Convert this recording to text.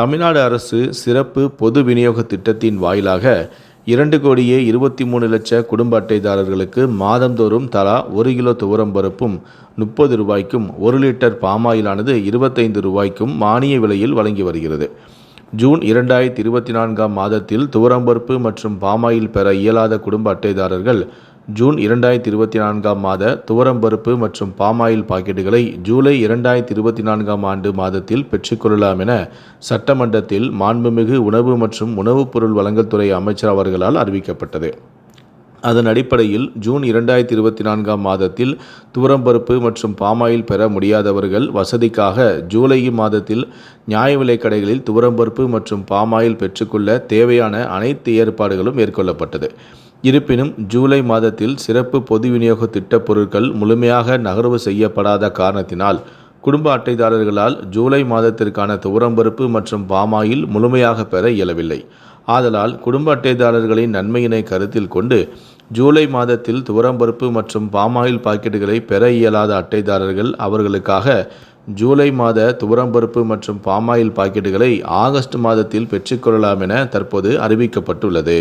தமிழ்நாடு அரசு சிறப்பு பொது விநியோக திட்டத்தின் வாயிலாக இரண்டு கோடியே இருபத்தி மூணு லட்ச குடும்ப அட்டைதாரர்களுக்கு மாதந்தோறும் தலா ஒரு கிலோ துவரம் பருப்பும் முப்பது ரூபாய்க்கும் ஒரு லிட்டர் பாமாயிலானது இருபத்தைந்து ரூபாய்க்கும் மானிய விலையில் வழங்கி வருகிறது. ஜூன் இரண்டாயிரத்தி இருபத்தி நான்காம் மாதத்தில் துவரம்பருப்பு மற்றும் பாமாயில் பெற இயலாத குடும்ப அட்டைதாரர்கள் ஜூன் இரண்டாயிரத்தி இருபத்தி நான்காம் மாத துவரம்பருப்பு மற்றும் பாமாயில் பாக்கெட்டுகளை ஜூலை இரண்டாயிரத்தி இருபத்தி நான்காம் ஆண்டு மாதத்தில் பெற்றுக்கொள்ளலாம் என சட்டமன்றத்தில் மாண்புமிகு உணவு மற்றும் உணவுப் பொருள் வழங்கல் துறை அமைச்சர் அவர்களால் அறிவிக்கப்பட்டது. அதன் அடிப்படையில் ஜூன் இரண்டாயிரத்தி இருபத்தி நான்காம் மாதத்தில் துவரம்பருப்பு மற்றும் பாமாயில் பெற முடியாதவர்கள் வசதிக்காக ஜூலை மாதத்தில் நியாய விலைக் கடைகளில் துவரம்பருப்பு மற்றும் பாமாயில் பெற்றுக்கொள்ள தேவையான அனைத்து ஏற்பாடுகளும் மேற்கொள்ளப்பட்டது. இருப்பினும் ஜூலை மாதத்தில் சிறப்பு பொது விநியோக திட்டப் பொருட்கள் முழுமையாக நகர்வு செய்யப்படாத காரணத்தினால் குடும்ப அட்டைதாரர்களால் ஜூலை மாதத்திற்கான துவரம்பருப்பு மற்றும் பாமாயில் முழுமையாக பெற இயலவில்லை. ஆதலால் குடும்ப அட்டைதாரர்களின் நன்மையினை கருத்தில் கொண்டு ஜூலை மாதத்தில் துவரம்பருப்பு மற்றும் பாமாயில் பாக்கெட்டுகளை பெற இயலாத அட்டைதாரர்கள் அவர்களுக்காக ஜூலை மாத துவரம்பருப்பு மற்றும் பாமாயில் பாக்கெட்டுகளை ஆகஸ்ட் மாதத்தில் பெற்றுக்கொள்ளலாம் என தற்போது அறிவிக்கப்பட்டுள்ளது.